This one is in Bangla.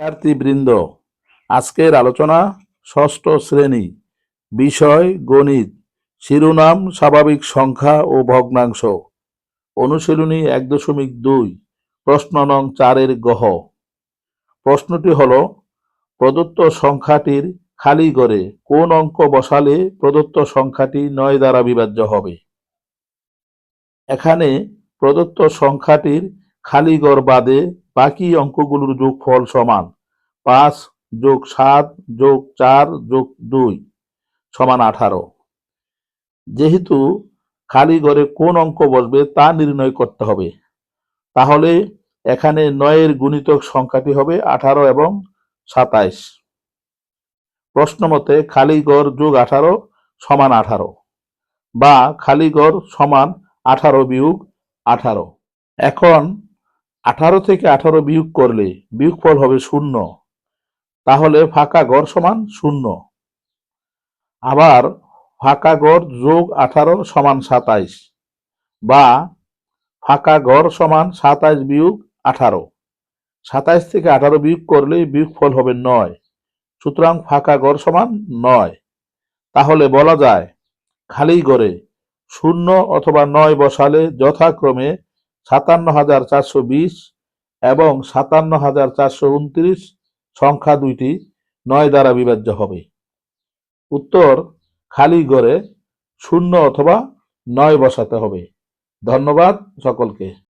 শিক্ষার্থীবৃন্দ, আজকের আলোচনা ষষ্ঠ শ্রেণি, বিষয় গণিত, শিরোনাম স্বাভাবিক সংখ্যা ও ভগ্নাংশ। অনুশীলনী এক দশমিক দুই, প্রশ্ন নং চারের গহ। প্রশ্নটি হল, প্রদত্ত সংখ্যাটির খালি ঘরে কোন অঙ্ক বসালে প্রদত্ত সংখ্যাটি নয় দ্বারা বিভাজ্য হবে? এখানে প্রদত্ত সংখ্যাটির খালি ঘর বাদে বাকি অঙ্কগুলোর যোগফল সমান পাঁচ যোগ সাত যোগ চার যোগ দুই সমান আঠারো। যেহেতু খালি ঘরে কোন অঙ্ক বসবে তা নির্ণয় করতে হবে। তাহলে এখানে নয়ের গুণিতক সংখ্যাটি হবে আঠারো এবং সাতাইশ। প্রশ্ন মতে খালি গড় যোগ আঠারো সমান আঠারো বা খালি গড় সমান আঠারো বিয়োগ আঠারো। এখন আঠারো থেকে আঠারো বিয়োগ করলে বিয়োগফল হবে শূন্য। তাহলে ফাঁকা গড় সমান শূন্য। আবার ফাঁকা গড় যোগ আঠারো সমান সাতাইশ বা ফাঁকা গড় সমান সাতাইশ বিয়োগ আঠারো। সাতাইশ থেকে আঠারো বিয়োগ করলে বিয়োগফল হবে নয়। সুতরাং ফাঁকা গড় সমান নয়। তাহলে বলা যায়, খালি গড়ে শূন্য অথবা নয় বসালে যথাক্রমে সাতান্ন হাজার চারশো বিশ এবং সাতান্ন হাজার চারশো উনত্রিশ সংখ্যা দুইটি নয় দ্বারা বিভাজ্য হবে। উত্তর খালি গড়ে শূন্য অথবা নয় বসাতে হবে। ধন্যবাদ সকলকে।